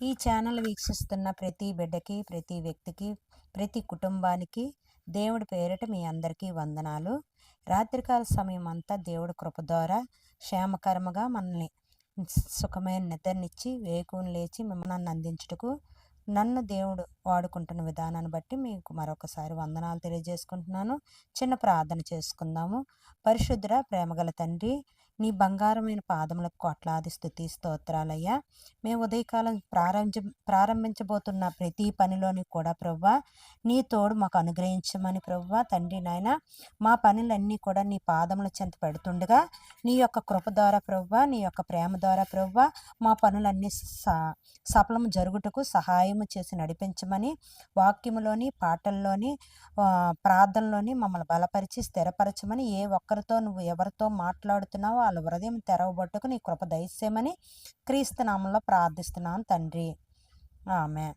ఈ ఛానల్ వీక్షిస్తున్న ప్రతి బిడ్డకి ప్రతి వ్యక్తికి ప్రతి కుటుంబానికి దేవుడి పేరిట మీ అందరికీ వందనాలు. రాత్రికాల సమయం అంతా దేవుడి కృప ద్వారా క్షేమకరముగా మనల్ని సుఖమైన నిద్రనిచ్చి వేకుని లేచి మిమ్మల్ని అందించుటకు నన్ను దేవుడు వాడుకుంటున్న విధానాన్ని బట్టి మీకు మరొకసారి వందనాలు తెలియజేసుకుంటున్నాను. చిన్న ప్రార్థన చేసుకుందాము. పరిశుద్ధ ప్రేమగల తండ్రి నీ బంగారమైన పాదములకు కొట్లాది స్థుతి స్తోత్రాలయ్యా. మేము ఉదయకాలం ప్రారంభ ప్రారంభించబోతున్న ప్రతి పనిలోని కూడా ప్రవ్వా నీ తోడు మాకు అనుగ్రహించమని ప్రవ్వా తండ్రి నాయన. మా పనులన్నీ కూడా నీ పాదముల చెంత పెడుతుండగా నీ యొక్క కృప ద్వారా ప్రవ్వా నీ యొక్క ప్రేమ ద్వారా ప్రవ్వా మా పనులన్నీ సఫలము జరుగుటకు సహాయము చేసి నడిపించమని వాక్యములోని పాటల్లోని ప్రార్థనలోని మమ్మల్ని బలపరిచి స్థిరపరచమని ఏ ఒక్కరితో నువ్వు ఎవరితో మాట్లాడుతున్నావో వాళ్ళ హృదయం తెరవబట్టుకు నీ కృప దయచేయమని క్రీస్తునామంలో ప్రార్థిస్తున్నాను తండ్రి. ఆమె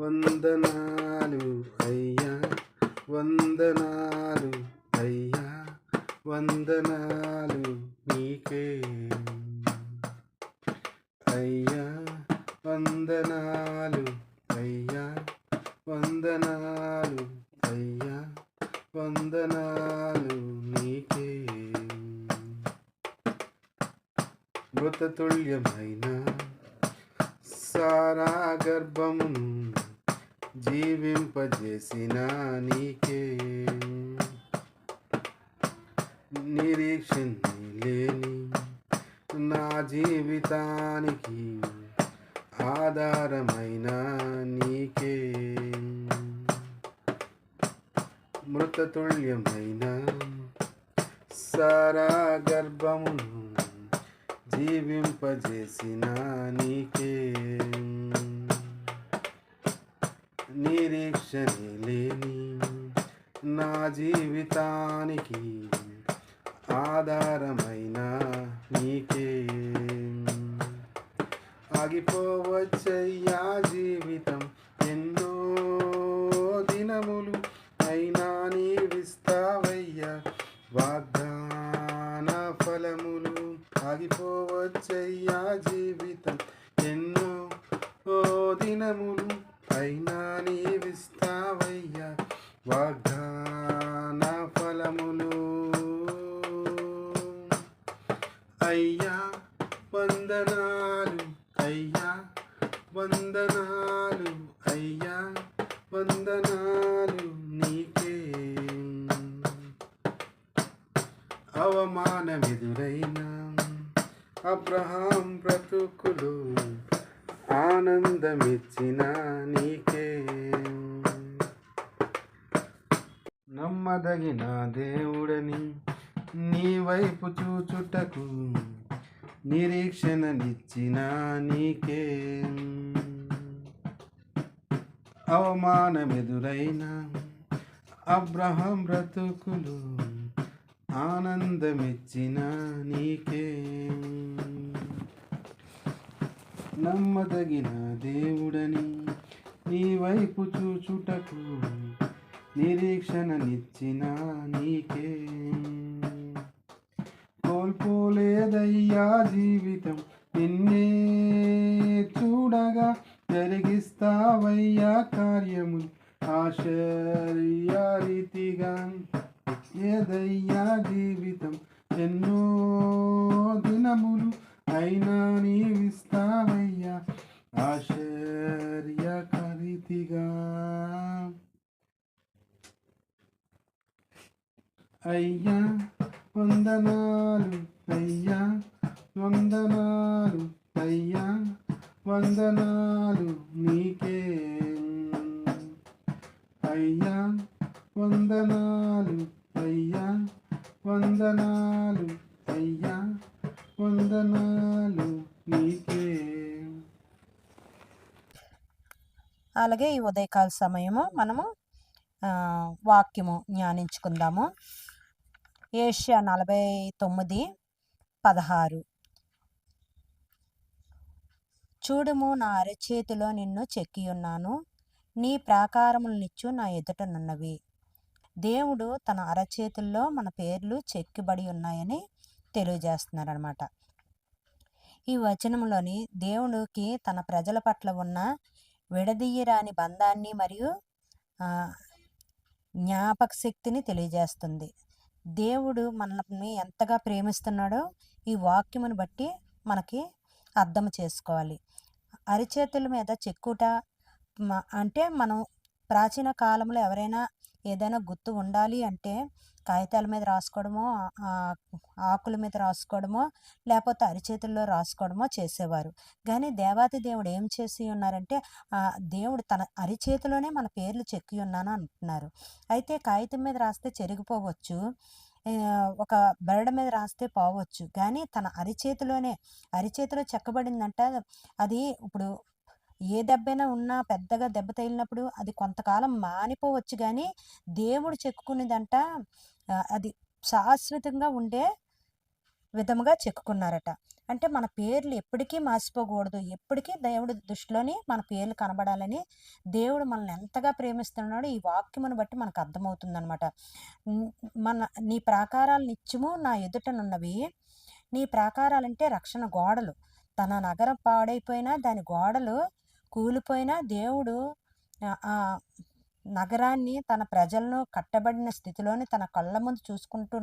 వందనాలు అయ్యా వందనాలు అయ్యా వందనాలు నీకే. అయ్యా మృతతుల్యమైన సారా గర్భమును జీవింపజేసిన నీకే. నిరీక్షణ లేని నా జీవితానికి ఆధారమైన నీకే. మృతతుల్యమైన సారా గర్భమును జీవింపజేసిన నీకే. నిరీక్షణ లేని నా జీవితానికి ఆధారమైన సాగిపోవచ్చయ్యా జీవితం. ఎన్నో ఓ దినములు అయినా నీవిస్తావయ్యా వాగ్దాన ఫలములు. అయ్యా వందనాలు అయ్యా వందనాలు అయ్యా వందనాలు నీకే. అవమానమెదురైన అబ్రహాం బ్రతుకులు ఆనందమిచ్చిన నీకే. నమ్మదగిన దేవుడని నీ వైపు చూచుటకు నిరీక్షణనిచ్చిన నీకే. అవమానమెదురైన అబ్రహం బ్రతుకులు ఆనందమిచ్చిన నీకే. నమ్మదగిన దేవుడని నీ వైపు చూచుటకు నిరీక్షణనిచ్చిన నీకే. కోల్పోలేదయ్యా జీవితం నిన్నే చూడగా జరిగిస్తావయ్యా కార్యము ఆశ్చర్యరీతిగా. ఏదయ్యా జీవితం ఎన్నో దినములు అయినా నీవిస్తావయ్యా ఆశ్చర్యకరీతిగా. అయ్యా వందనాలు అయ్యా వందనాలు అయ్యా వందనాలు నీకే. అయ్యా వందనాలు అయ్యా వందనాలు అయ్యా వందనాలు నీకే. అలాగే ఈ ఉదయకాల సమయము మనము వాక్యము జ్ఞానించుకుందాము ఏషియా నలభై తొమ్మిది పదహారు. చూడుము నా అరచేతిలో నిన్ను చెక్కి ఉన్నాను నీ ప్రాకారములనిచ్చు నా ఎదుటనున్నవి దేవుడు తన అరచేతుల్లో మన పేర్లు చెక్కిబడి ఉన్నాయని తెలియజేస్తున్నారనమాట. ఈ వచనంలోని దేవుడికి తన ప్రజల పట్ల ఉన్న విడదీయరాని బంధాన్ని మరియు జ్ఞాపక శక్తిని తెలియజేస్తుంది. దేవుడు మనల్ని ఎంతగా ప్రేమిస్తున్నాడో ఈ వాక్యమును బట్టి మనకి అర్థం చేసుకోవాలి. అరిచేతుల మీద చెక్కుట అంటే మనం ప్రాచీన కాలంలో ఎవరైనా ఏదైనా గుర్తు ఉండాలి అంటే కాగితాల మీద రాసుకోవడమో ఆకుల మీద రాసుకోవడమో లేకపోతే అరిచేతుల్లో రాసుకోవడమో చేసేవారు. కానీ దేవాతి దేవుడు ఏం చేసి ఉన్నారంటే ఆ దేవుడు తన అరిచేతిలోనే మన పేర్లు చెక్కి ఉన్నాను అంటున్నారు. అయితే కాగితం మీద రాస్తే చెరిగిపోవచ్చు ఒక బెరడు మీద రాస్తే పోవచ్చు. కానీ తన అరిచేతిలోనే అరిచేతిలో చెక్కబడిందంట అది ఇప్పుడు ఏ దెబ్బైనా ఉన్నా పెద్దగా దెబ్బ తగిలినప్పుడు అది కొంతకాలం మానిపోవచ్చు కానీ దేవుడు చెక్కుకునేదంట అది శాశ్వతంగా ఉండే విధముగా చెక్కుకున్నారట. అంటే మన పేర్లు ఎప్పటికీ మాసిపోకూడదు ఎప్పటికీ దేవుడి దృష్టిలోని మన పేర్లు కనబడాలని దేవుడు మనల్ని ఎంతగా ప్రేమిస్తున్నాడో ఈ వాక్యమును బట్టి మనకు అర్థమవుతుంది అనమాట మన నీ ప్రాకారాలు నిత్యము నా ఎదుటనున్నవి. నీ ప్రాకారాలంటే రక్షణ గోడలు. తన నగరం పాడైపోయినా దాని గోడలు కూలిపోయినా దేవుడు ఆ, నగరాన్ని తన ప్రజలను కట్టబడిన స్థితిలోని తన కళ్ళ ముందు చూసుకుంటు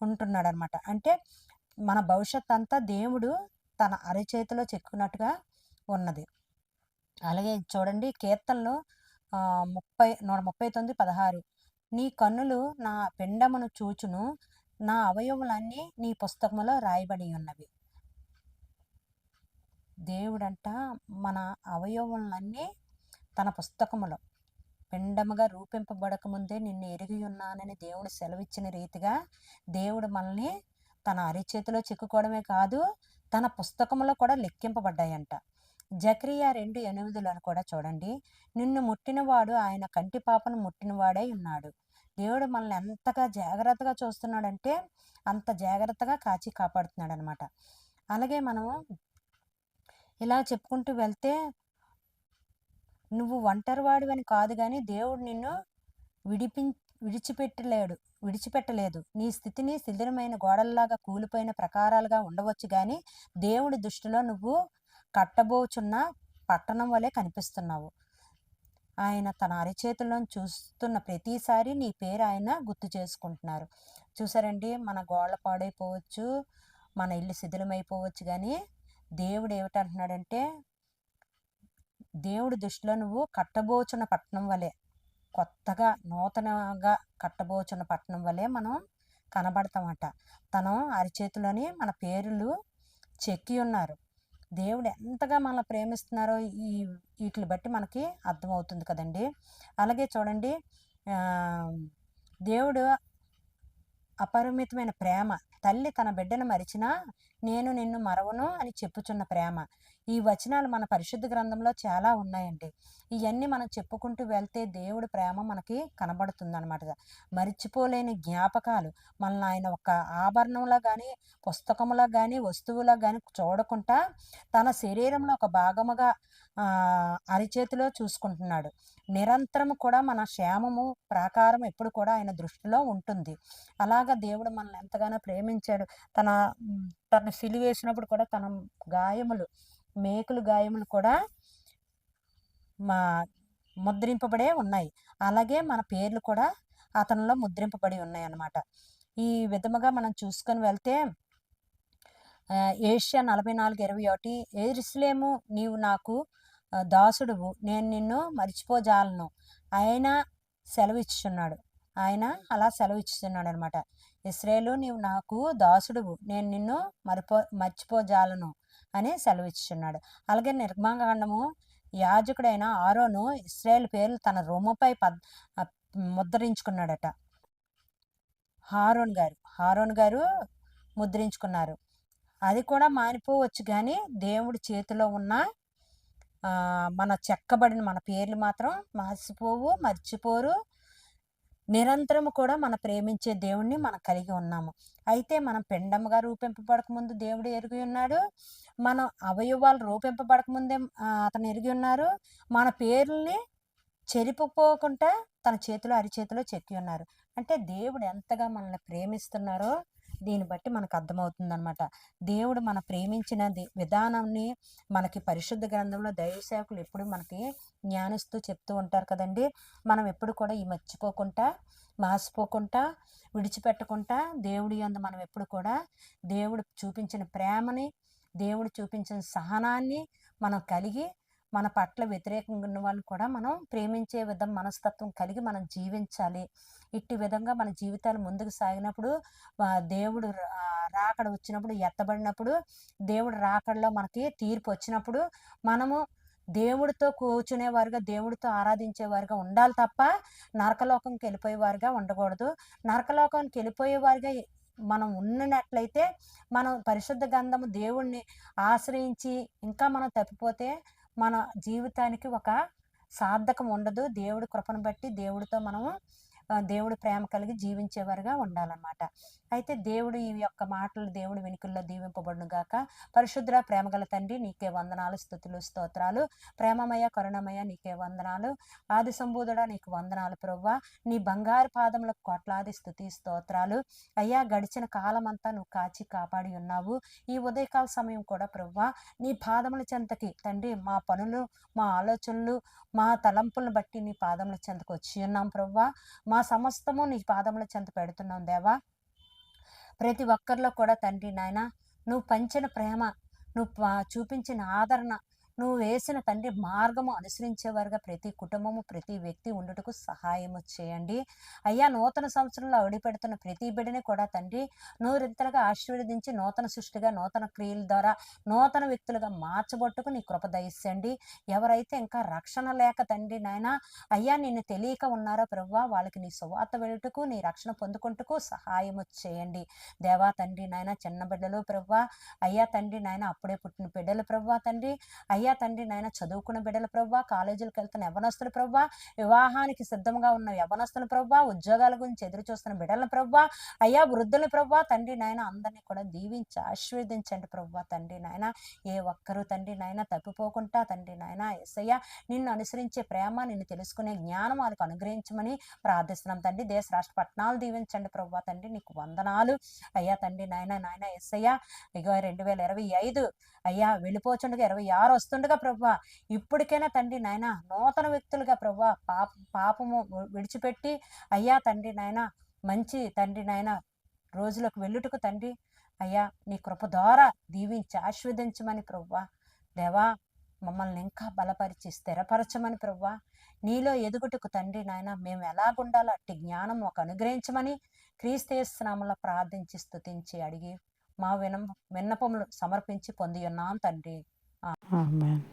ఉంటున్నాడు అనమాట అంటే మన భవిష్యత్ అంతా దేవుడు తన అరచేతిలో చెక్కున్నట్టుగా ఉన్నది. అలాగే చూడండి కీర్తనలు ముప్పై నూట ముప్పై తొమ్మిది పదహారు. నీ కన్నులు నా పిండమును చూచును నా అవయవులన్నీ నీ పుస్తకములో రాయబడి ఉన్నవి. దేవుడంట మన అవయవములన్నీ తన పుస్తకములో. పిండముగా రూపింపబడకముందే నిన్ను ఎరిగి ఉన్నానని దేవుడు సెలవిచ్చిన రీతిగా దేవుడు మనల్ని తన అరిచేతిలో చిక్కుకోవడమే కాదు తన పుస్తకంలో కూడా లెక్కింపబడ్డాయంట. జక్రియా రెండు ఎనిమిదిలను కూడా చూడండి. నిన్ను ముట్టినవాడు ఆయన కంటి పాపను ముట్టినవాడే ఉన్నాడు. దేవుడు మనల్ని ఎంతగా జాగ్రత్తగా చూస్తున్నాడంటే అంత జాగ్రత్తగా కాచి కాపాడుతున్నాడు అనమాట అలాగే మనం ఇలా చెప్పుకుంటూ వెళ్తే నువ్వు ఒంటరివాడివని కాదు కానీ దేవుడు నిన్ను విడిపి విడిచిపెట్టలేడు విడిచిపెట్టలేదు. నీ స్థితిని శిథిరమైన గోడల్లాగా కూలిపోయిన ప్రకారాలుగా ఉండవచ్చు కానీ దేవుడి దృష్టిలో నువ్వు కట్టబోచున్న పట్టణం వలె కనిపిస్తున్నావు. ఆయన తన అరిచేతులను చూస్తున్న ప్రతిసారి నీ పేరు ఆయన గుర్తు చేసుకుంటున్నారు. చూసారండి మన గోడలు పాడైపోవచ్చు మన ఇల్లు శిథిలమైపోవచ్చు కానీ దేవుడు ఏమిటంటున్నాడంటే దేవుడి దృష్టిలో నువ్వు కట్టబోచున్న పట్టణం వలె కొత్తగా నూతనంగా కట్టబోచున్న పట్టణం వలె మనం కనబడతామట. తను అరిచేతిలోని మన పేర్లు చెక్కి ఉన్నారు. దేవుడు ఎంతగా మనల్ని ప్రేమిస్తున్నారో ఈ వీటిని బట్టి మనకి అర్థమవుతుంది కదండి. అలాగే చూడండి దేవుడు అపరిమితమైన ప్రేమ తల్లి తన బిడ్డను మరిచినా నేను నిన్ను మరవను అని చెప్పుచున్న ప్రేమ. ఈ వచనాలు మన పరిశుద్ధ గ్రంథంలో చాలా ఉన్నాయండి. ఇవన్నీ మనం చెప్పుకుంటూ వెళ్తే దేవుడి ప్రేమ మనకి కనబడుతుంది అనమాట మరిచిపోలేని జ్ఞాపకాలు. మనల్ని ఆయన ఒక ఆభరణంలో కానీ పుస్తకంలో కానీ వస్తువులో కానీ చూడకుండా తన శరీరంలో ఒక భాగముగా అరిచేతిలో చూసుకుంటున్నాడు. నిరంతరం కూడా మన క్షేమము ప్రాకారం ఎప్పుడు కూడా ఆయన దృష్టిలో ఉంటుంది. అలాగా దేవుడు మనల్ని ఎంతగానో ప్రేమించాడు. తన తన సిలువేసినప్పుడు కూడా తన గాయములు మేకులు గాయములు కూడా మా ముద్రింపబడే ఉన్నాయి. అలాగే మన పేర్లు కూడా అతనిలో ముద్రింపబడి ఉన్నాయి అన్నమాట ఈ విధముగా మనం చూసుకొని వెళ్తే ఏషియా నలభై నాలుగు ఇరవై ఒకటి ఎరుసలేము నీవు నాకు దాసుడువు. నేను నిన్ను మర్చిపోజాలను. ఆయన సెలవిచ్చుచున్నాడు. ఆయన అలా సెలవిచ్చుతున్నాడు అనమాట ఇస్రాయేలు నీవు నాకు దాసుడువు. నేను నిన్ను మరిపో మర్చిపోజాలను. అని సెలవిచ్చుచున్నాడు. అలాగే నిర్మాకాండము యాజకుడైన ఆరోను ఇస్రాయేల్ పేర్లు తన రొమ్ముపై పద్ ముద్రించుకున్నాడట. హారోన్ గారు హారోన్ గారు ముద్రించుకున్నారు. అది కూడా మానిపోవచ్చు కానీ దేవుడి చేతిలో ఉన్న మన చెక్కబడిన మన పేర్లు మాత్రం మర్చిపోవు మర్చిపోరు. నిరంతరం కూడా మన ప్రేమించే దేవుణ్ణి మనం కలిగి ఉన్నాము. అయితే మనం పిండముగా రూపింపబడక ముందు దేవుడు ఎరిగి ఉన్నాడు. మన అవయవాలు రూపింపబడక ముందే అతను ఎరిగి ఉన్నారు. మన పేర్లని చెరిపోకుండా తన చేతిలో అరిచేతిలో చెక్కి ఉన్నారు. అంటే దేవుడు ఎంతగా మనల్ని ప్రేమిస్తున్నారో దీన్ని బట్టి మనకు అర్థమవుతుందనమాట దేవుడు మన ప్రేమించిన విధానాన్ని మనకి పరిశుద్ధ గ్రంథంలో దైవసేవకులు ఎప్పుడు మనకి జ్ఞానిస్తూ చెప్తూ ఉంటారు కదండి. మనం ఎప్పుడు కూడా ఈ మర్చిపోకుండా మాసిపోకుండా విడిచిపెట్టకుండా దేవుడి అందు మనం ఎప్పుడు కూడా దేవుడు చూపించిన ప్రేమని దేవుడు చూపించిన సహనాన్ని మనం కలిగి మన పట్ల వ్యతిరేకంగా ఉన్న వాళ్ళు కూడా మనం ప్రేమించే విధం మనస్తత్వం కలిగి మనం జీవించాలి. ఇట్టి విధంగా మన జీవితాలు ముందుకు సాగినప్పుడు దేవుడు రాకడ వచ్చినప్పుడు ఎత్తబడినప్పుడు దేవుడు రాకడలో మనకి తీర్పు వచ్చినప్పుడు మనము దేవుడితో కూర్చునేవారుగా దేవుడితో ఆరాధించేవారుగా ఉండాలి తప్ప నరకలోకంకి వెళ్ళిపోయేవారుగా ఉండకూడదు. నరకలోకానికి వెళ్ళిపోయేవారుగా మనం ఉన్నట్లయితే మనం పరిశుద్ధ గంధము దేవుణ్ణి ఆశ్రయించి ఇంకా మనం తప్పిపోతే మన జీవితానికి ఒక సార్థకం ఉండదు దేవుడి కృపను బట్టి దేవుడితో మనము దేవుడు ప్రేమ కలిగి జీవించేవారుగా ఉండాలన్నమాట. అయితే దేవుడు ఈ యొక్క మాటలు దేవుడి వెనుకల్లో దీవింపబడును గాక. పరిశుద్ర ప్రేమగల తండ్రి నీకే వందనాలు స్థుతులు స్తోత్రాలు. ప్రేమమయ కరుణమయ నీకే వందనాలు. ఆది సంబూధుడా నీకు వందనాలు ప్రవ్వా. నీ బంగారు పాదములకు కోట్లాది స్థుతి స్తోత్రాలు. అయ్యా గడిచిన కాలమంతా నువ్వు కాచి కాపాడి ఉన్నావు. ఈ ఉదయకాల సమయం కూడా ప్రవ్వా నీ పాదముల చెంతకి తండ్రి మా పనులు మా ఆలోచనలు మా తలంపులను బట్టి నీ పాదముల చెంతకు వచ్చి ఉన్నాం ప్రవ్వా. మా సమస్తము నీ పాదముల చెంత పెడుతున్నాం దేవా. ప్రతి ఒక్కరిలో కూడా తండ్రి నాయన నువ్వు పంచిన ప్రేమ నువ్వు చూపించిన ఆదరణ నువ్వు వేసిన తండ్రి మార్గము అనుసరించేవారుగా ప్రతి కుటుంబము ప్రతి వ్యక్తి ఉండుటకు సహాయము చేయండి. అయ్యా నూతన సంవత్సరంలో అడిపెడుతున్న ప్రతి బిడ్డని కూడా తండ్రి నూరింతలుగా ఆశీర్వదించి నూతన సృష్టిగా నూతన క్రియల ద్వారా నూతన వ్యక్తులుగా మార్చబొట్టుకు నీ కృప ఎవరైతే ఇంకా రక్షణ లేక తండ్రి నాయన అయ్యా నిన్ను తెలియక ఉన్నారో ప్రవ్వా వాళ్ళకి నీ సువార్త వెళ్ళుటకు నీ రక్షణ పొందుకుంటకు సహాయము చేయండి. దేవా తండ్రి నాయన చిన్న బిడ్డలు ప్రవ్వా అయ్యా తండ్రి నాయన అప్పుడే పుట్టిన బిడ్డలు ప్రవ్వా తండ్రి అయ్యా అయ్యా తండ్రి నాయన చదువుకున్న బిడ్డల ప్రవ్వా కాలేజీలకు వెళ్తున్న యవనస్తుల ప్రవ్వా వివాహానికి సిద్ధంగా ఉన్న యవనస్తుల ప్రవ్వా ఉద్యోగాల గురించి ఎదురు చూస్తున్న బిడ్డల ప్రవ్వా అయ్యా వృద్ధుల ప్రవ్వా తండ్రి నాయన అందరినీ కూడా దీవించి ఆశీర్వదించండి ప్రవ్వా తండ్రి నాయన. ఏ ఒక్కరూ తండ్రి నాయన తప్పిపోకుండా తండ్రి నాయన ఎస్సయ్య నిన్ను అనుసరించే ప్రేమ నిన్ను తెలుసుకునే జ్ఞానం వాళ్ళకు అనుగ్రహించమని ప్రార్థిస్తున్నాం తండ్రి. దేశ రాష్ట్ర పట్టణాలు దీవించండి ప్రవ్వా తండ్రి నీకు వందనాలు. అయ్యా తండ్రి నాయన నాయన ఎస్సయ్య ఇగో రెండు వేల ఇరవై ఐదు అయ్యా వెళ్ళిపోచుండగా ఇరవై ఆరు వస్తుంది వస్తుండగా ప్రభా ఇప్పటికైనా తండ్రి నాయన నూతన వ్యక్తులుగా ప్రభా పాప పాపము విడిచిపెట్టి అయ్యా తండ్రి నాయన మంచి తండ్రి నాయన రోజులకు వెళ్ళుటకు తండ్రి అయ్యా నీ కృప ద్వారా దీవించి ఆశీర్వదించమని ప్రవ్వా దేవా మమ్మల్ని ఇంకా బలపరిచి స్థిరపరచమని ప్రవ్వా నీలో ఎదుగుటకు తండ్రి నాయన మేము ఎలాగుండాలో అట్టి జ్ఞానం ఒక అనుగ్రహించమని క్రీస్తేస్తున్నాములో ప్రార్థించి స్తుతించి అడిగి మా వినం విన్నపములు సమర్పించి పొంది ఉన్నాం తండ్రి. Amen.